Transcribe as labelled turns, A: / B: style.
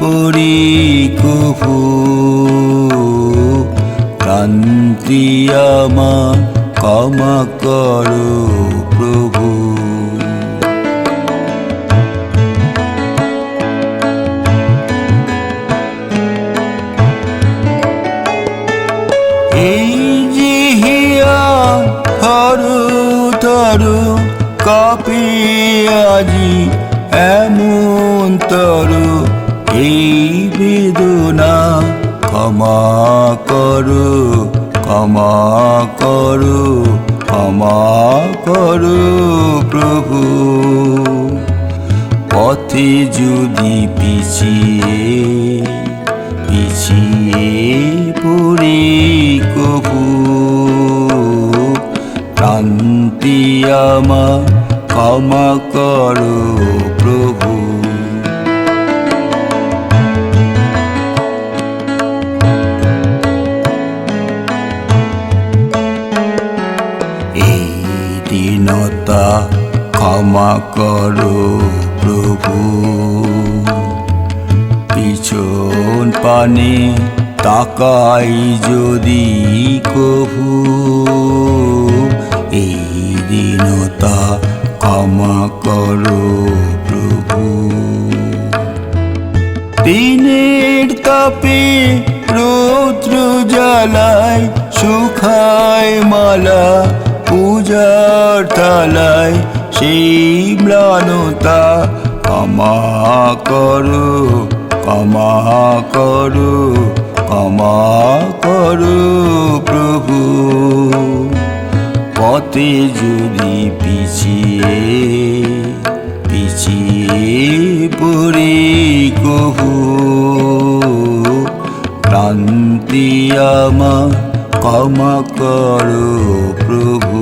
A: পড়ি কভু ক্রান্তি আমার ক্ষমা করো প্রভু। এই যে হিয়া থরু কাপি আজি এমন তরু, এই বেদনা ক্ষমা করো ক্ষমা করো ক্ষমা করো প্রভু। পথে যদি পিছিয়ে পিছিয়ে পড়ি কভু ক্রান্তি আমার ক্ষমা করো দীনতা ক্ষমা করো, প্রভু। পিছন পানে তাকাই যদি কভু এই দীনতা ক্ষমা করো, প্রভু। দিনের তাপে রৌদ্র জ্বালায়, সুখায় মালা পূজার তালায় সেই ম্লানতা ক্ষমা করো ক্ষমা করো ক্ষমা করো প্রভু। পথে যদি পিছিয়ে পিছিয়ে পড়ি কহু ক্রান্তি আমার ক্ষমা করো প্রভু।